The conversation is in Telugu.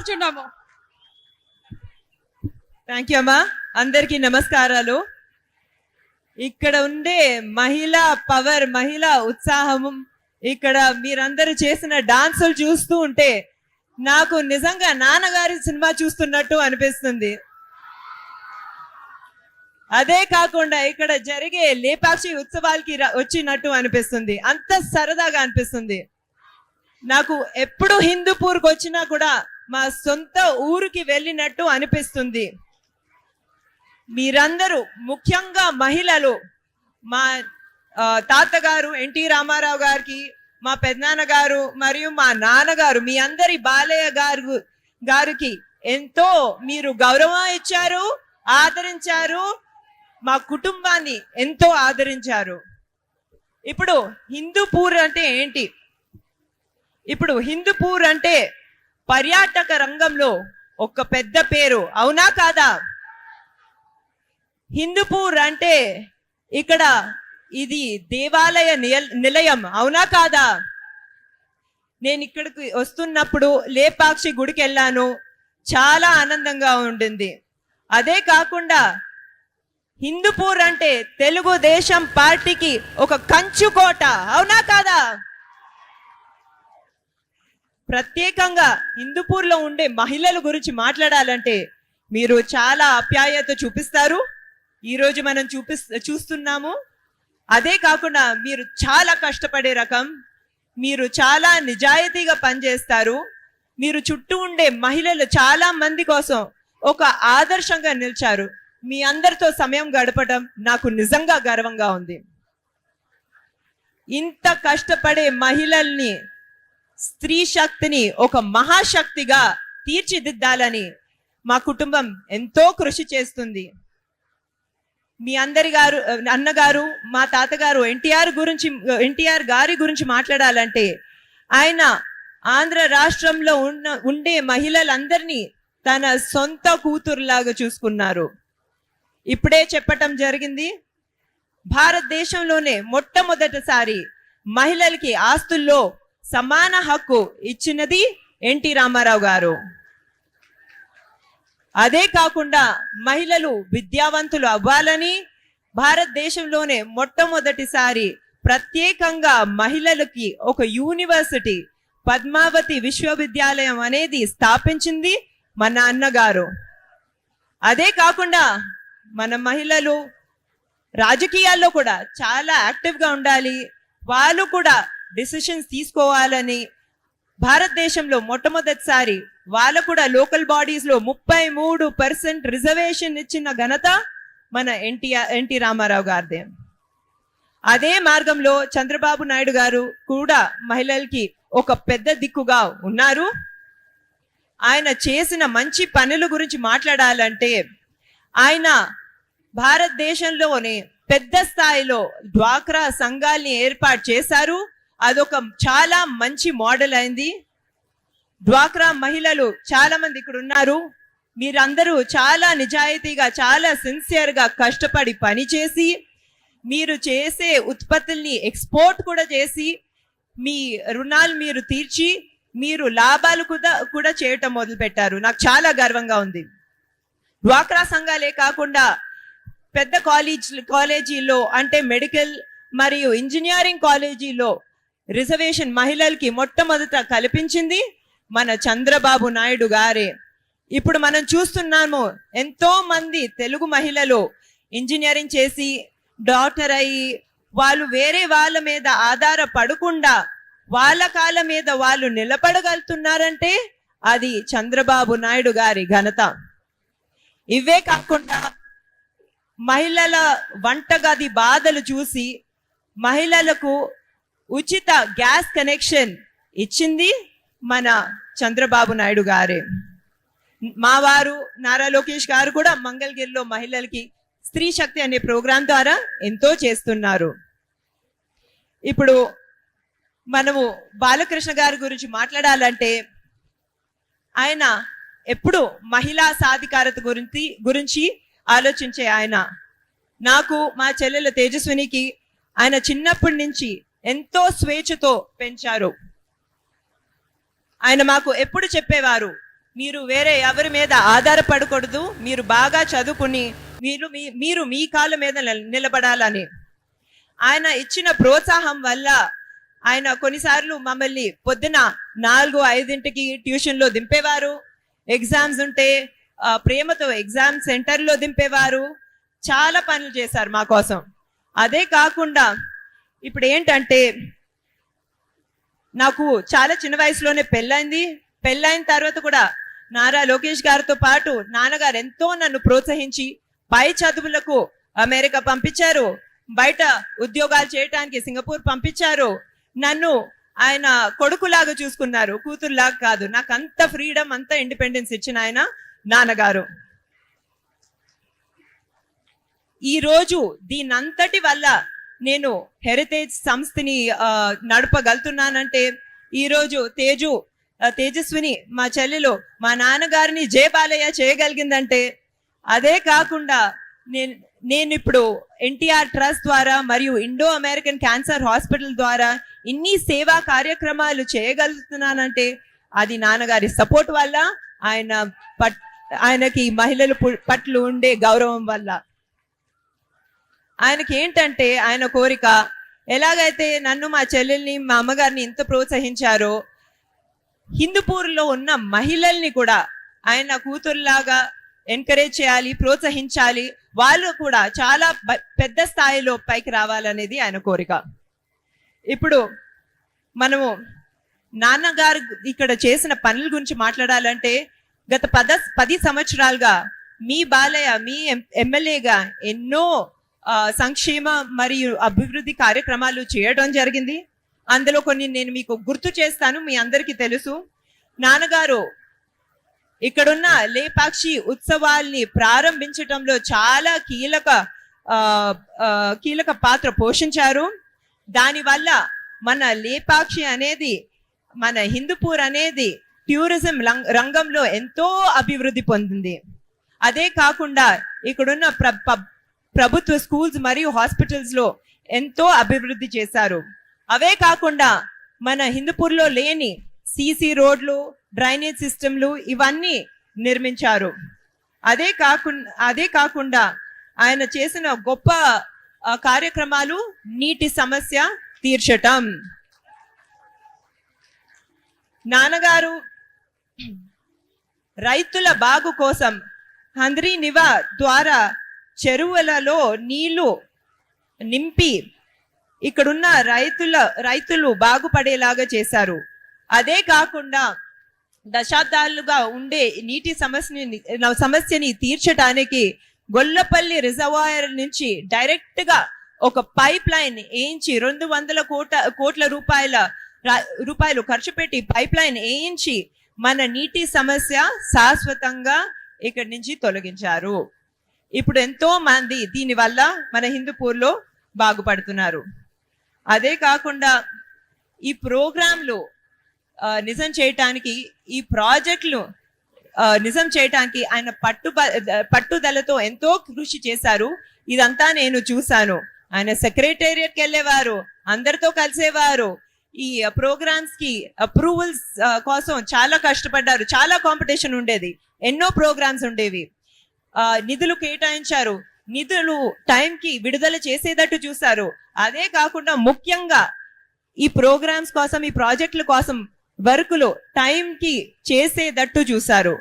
కోరుచున్నాము. థ్యాంక్ యూ అమ్మా. అందరికి నమస్కారాలు. ఇక్కడ ఉండే మహిళా పవర్ మహిళా ఉత్సాహం ఇక్కడ మీరందరూ చేసిన డాన్సులు చూస్తూ ఉంటే నాకు నిజంగా నాన్నగారి సినిమా చూస్తున్నట్టు అనిపిస్తుంది. అదే కాకుండా ఇక్కడ జరిగే లేపాక్షి ఉత్సవాలకి వచ్చినట్టు అనిపిస్తుంది. అంత సరదాగా అనిపిస్తుంది. నాకు ఎప్పుడు హిందూపూర్కి వచ్చినా కూడా మా సొంత ఊరికి వెళ్ళినట్టు అనిపిస్తుంది. మీరందరూ ముఖ్యంగా మహిళలు మా తాతగారు ఎన్టీ రామారావు గారికి మా పెద్దనాన్నగారు మరియు మా నాన్నగారు మీ అందరి బాలయ్య గారు గారికి ఎంతో మీరు గౌరవం ఇచ్చారు ఆదరించారు మా కుటుంబాన్ని ఎంతో ఆదరించారు. ఇప్పుడు హిందూపూర్ అంటే ఏంటి? ఇప్పుడు హిందూపూర్ అంటే పర్యాటక రంగంలో ఒక పెద్ద పేరు అవునా కాదా? హిందూపూర్ అంటే ఇక్కడ ఇది దేవాలయ నిలయం అవునా కాదా? నేను ఇక్కడికి వస్తున్నప్పుడు లేపాక్షి గుడికి వెళ్ళాను. చాలా ఆనందంగా ఉండింది. అదే కాకుండా హిందూపూర్ అంటే తెలుగుదేశం పార్టీకి ఒక కంచుకోట అవునా కాదా? ప్రత్యేకంగా హిందూపూర్లో ఉండే మహిళల గురించి మాట్లాడాలంటే మీరు చాలా అప్యాయత చూపిస్తారు. ఈరోజు మనం చూపి చూస్తున్నాము. అదే కాకుండా మీరు చాలా కష్టపడే రకం. మీరు చాలా నిజాయితీగా పనిచేస్తారు. మీరు చుట్టూ ఉండే మహిళలు చాలా మంది కోసం ఒక ఆదర్శంగా నిలిచారు. మీ అందరితో సమయం గడపడం నాకు నిజంగా గర్వంగా ఉంది. ఇంత కష్టపడే మహిళల్ని స్త్రీ శక్తిని ఒక మహాశక్తిగా తీర్చిదిద్దాలని మా కుటుంబం ఎంతో కృషి చేస్తుంది. మీ అందరి గారు అన్నగారు మా తాతగారు ఎన్టీఆర్ గురించి ఎన్టీఆర్ గారి గురించి మాట్లాడాలంటే ఆయన ఆంధ్ర రాష్ట్రంలో ఉన్న ఉండే మహిళలందరినీ తన సొంత కూతురులాగా చూసుకున్నారు. ఇప్పుడే చెప్పటం జరిగింది. భారతదేశంలోనే మొట్టమొదటిసారి మహిళలకి ఆస్తుల్లో సమాన హక్కు ఇచ్చినది ఎన్టీ రామారావు గారు. అదే కాకుండా మహిళలు విద్యావంతులు అవ్వాలని భారతదేశంలోనే మొట్టమొదటిసారి ప్రత్యేకంగా మహిళలకి ఒక యూనివర్సిటీ పద్మావతి విశ్వవిద్యాలయం అనేది స్థాపించింది మన అన్నగారు. అదే కాకుండా మన మహిళలు రాజకీయాల్లో కూడా చాలా యాక్టివ్గా ఉండాలి. వాళ్ళు కూడా డిసిషన్స్ తీసుకోవాలని భారతదేశంలో మొట్టమొదటిసారి వాళ్ళ కూడా లోకల్ బాడీస్లో ముప్పై మూడు పర్సెంట్ రిజర్వేషన్ ఇచ్చిన ఘనత మన ఎన్టీఆర్ ఎన్టీ రామారావు గారిదే. అదే మార్గంలో చంద్రబాబు నాయుడు గారు కూడా మహిళలకి ఒక పెద్ద దిక్కుగా ఉన్నారు. ఆయన చేసిన మంచి పనుల గురించి మాట్లాడాలంటే ఆయన భారతదేశంలోనే పెద్ద స్థాయిలో డ్వాక్రా సంఘాల్ని ఏర్పాటు చేశారు. అదొక చాలా మంచి మోడల్ అయింది. డ్వాక్రా మహిళలు చాలా మంది ఇక్కడ ఉన్నారు. మీరందరూ చాలా నిజాయితీగా చాలా సిన్సియర్గా కష్టపడి పనిచేసి మీరు చేసే ఉత్పత్తుల్ని ఎక్స్పోర్ట్ కూడా చేసి మీ రుణాలు మీరు తీర్చి మీరు లాభాలు కూడా కూడా చేయటం మొదలుపెట్టారు. నాకు చాలా గర్వంగా ఉంది. డ్వాక్రా సంఘాలే కాకుండా పెద్ద కాలేజ్ కాలేజీలో అంటే మెడికల్ మరియు ఇంజనీరింగ్ కాలేజీలో రిజర్వేషన్ మహిళలకి మొట్టమొదట కల్పించింది మన చంద్రబాబు నాయుడు గారే. ఇప్పుడు మనం చూస్తున్నాము ఎంతో మంది తెలుగు మహిళలు ఇంజనీరింగ్ చేసి డాక్టర్ అయ్యి వాళ్ళు వేరే వాళ్ళ మీద ఆధారపడకుండా వాళ్ళ కాళ్ళ మీద వాళ్ళు నిలబడగలుగుతున్నారంటే అది చంద్రబాబు నాయుడు గారి ఘనత. ఇవే కాకుండా మహిళల వంటగది బాధలు చూసి మహిళలకు ఉచిత గ్యాస్ కనెక్షన్ ఇచ్చింది మన చంద్రబాబు నాయుడు గారే. మా వారు నారా లోకేష్ గారు కూడా మంగళగిరిలో మహిళలకి స్త్రీ శక్తి అనే ప్రోగ్రాం ద్వారా ఎంతో చేస్తున్నారు. ఇప్పుడు మనము బాలకృష్ణ గారి గురించి మాట్లాడాలంటే ఆయన ఎప్పుడు మహిళా సాధికారత గురించి గురించి ఆలోచించే ఆయన. నాకు మా చెల్లెల తేజస్వినికి ఆయన చిన్నప్పటి నుంచి ఎంతో స్వేచ్ఛతో పెంచారు. ఆయన మాకు ఎప్పుడు చెప్పేవారు మీరు వేరే ఎవరి మీద ఆధారపడకూడదు మీరు బాగా చదువుకుని మీరు మీ- మీరు మీ కాళ్ళ మీద నిలబడాలని. ఆయన ఇచ్చిన ప్రోత్సాహం వల్ల ఆయన కొన్నిసార్లు మమ్మల్ని పొద్దున నాలుగు ఐదింటికి ట్యూషన్లో దింపేవారు. ఎగ్జామ్స్ ఉంటే ప్రేమతో ఎగ్జామ్ సెంటర్లో దింపేవారు. చాలా పనులు చేశారు మా కోసం. అదే కాకుండా ఇప్పుడు ఏంటంటే నాకు చాలా చిన్న వయసులోనే పెళ్ళైంది. పెళ్ళైన తర్వాత కూడా నారా లోకేష్ గారితో పాటు నాన్నగారు ఎంతో నన్ను ప్రోత్సహించి పై చదువులకు అమెరికా పంపించారు. బయట ఉద్యోగాలు చేయటానికి సింగపూర్ పంపించారు. నన్ను ఆయన కొడుకులాగా చూసుకున్నారు. కూతురులాగా కాదు. నాకు అంత ఫ్రీడమ్ అంత ఇండిపెండెన్స్ ఇచ్చిన ఆయన నాన్నగారు. ఈ రోజు దీనంతటి వల్ల నేను హెరిటేజ్ సంస్థని నడపగలుగుతున్నానంటే ఈరోజు తేజు తేజస్విని మా చెల్లెలు మా నాన్నగారిని జే బాలయ్య చేయగలిగిందంటే అదే కాకుండా నేను నేను ఇప్పుడు ఎన్టీఆర్ ట్రస్ట్ ద్వారా మరియు ఇండో అమెరికన్ క్యాన్సర్ హాస్పిటల్ ద్వారా ఇన్ని సేవా కార్యక్రమాలు చేయగలుగుతున్నానంటే అది నాన్నగారి సపోర్ట్ వల్ల ఆయన పట్ ఆయనకి మహిళల పట్ల ఉండే గౌరవం వల్ల. ఆయనకి ఏంటంటే ఆయన కోరిక ఎలాగైతే నన్ను మా చెల్లెల్ని మా అమ్మగారిని ఎంత ప్రోత్సహించారో హిందూపూర్లో ఉన్న మహిళల్ని కూడా ఆయన కూతురులాగా ఎంకరేజ్ చేయాలి ప్రోత్సహించాలి. వాళ్ళు కూడా చాలా పెద్ద స్థాయిలో పైకి రావాలనేది ఆయన కోరిక. ఇప్పుడు మనము నాన్నగారు ఇక్కడ చేసిన పనుల గురించి మాట్లాడాలంటే గత పద పది సంవత్సరాలుగా మీ బాలయ్య మీ ఎం- ఎమ్మెల్యేగా ఎన్నో సంక్షేమ మరియు అభివృద్ధి కార్యక్రమాలు చేయడం జరిగింది. అందులో కొన్ని నేను మీకు గుర్తు చేస్తాను మీ అందరికీ తెలుసు. నాన్నగారు ఇక్కడున్న లేపాక్షి ఉత్సవాల్ని ప్రారంభించటంలో చాలా కీలక కీలక పాత్ర పోషించారు. దానివల్ల మన లేపాక్షి అనేది మన హిందూపూర్ అనేది టూరిజం రం- రంగంలో ఎంతో అభివృద్ధి పొందింది. అదే కాకుండా ఇక్కడున్న ప్ర పబ్- ప్రభుత్వ స్కూల్స్ మరియు హాస్పిటల్స్లో ఎంతో అభివృద్ధి చేశారు. అవే కాకుండా మన హిందూపూర్లో లేని సీసీ రోడ్లు డ్రైనేజ్ సిస్టమ్లు ఇవన్నీ నిర్మించారు. అదే కాకుండా అదే కాకుండా ఆయన చేసిన గొప్ప కార్యక్రమాలు నీటి సమస్య తీర్చటం. నాన్నగారు రైతుల బాగు కోసం హంద్రీ నివా ద్వారా చెరువులలో నీళ్ళు నింపి ఇక్కడున్న రైతుల రైతులు బాగుపడేలాగా చేశారు. అదే కాకుండా దశాబ్దాలుగా ఉండే నీటి సమస్యని సమస్యని తీర్చడానికి గొల్లపల్లి రిజర్వాయర్ నుంచి డైరెక్ట్గా ఒక పైప్ లైన్ వేయించి రెండు వందల కోట కోట్ల రూపాయల రూపాయలు ఖర్చు పెట్టి పైప్ లైన్ వేయించి మన నీటి సమస్య శాశ్వతంగా ఇక్కడి నుంచి తొలగించారు. ఇప్పుడు ఎంతో మంది దీని వల్ల మన హిందూపూర్లో బాగుపడుతున్నారు. అదే కాకుండా ఈ ప్రోగ్రాంలు నిజం చేయటానికి ఈ ప్రాజెక్టులు నిజం చేయటానికి ఆయన పట్టు పట్టుదలతో ఎంతో కృషి చేశారు. ఇదంతా నేను చూశాను. ఆయన సెక్రటేరియట్కి వెళ్ళేవారు అందరితో కలిసేవారు. ఈ ప్రోగ్రామ్స్కి అప్రూవల్స్ కోసం చాలా కష్టపడ్డారు. చాలా కాంపిటీషన్ ఉండేది. ఎన్నో ప్రోగ్రామ్స్ ఉండేవి. నిధులు కేటాయించారు. నిధులు టైంకి విడుదల చేసేటట్టు చూశారు. అదే కాకుండా ముఖ్యంగా ఈ ప్రోగ్రామ్స్ కోసం ఈ ప్రాజెక్టుల కోసం వర్కులు టైంకి చేసేటట్టు చూశారు.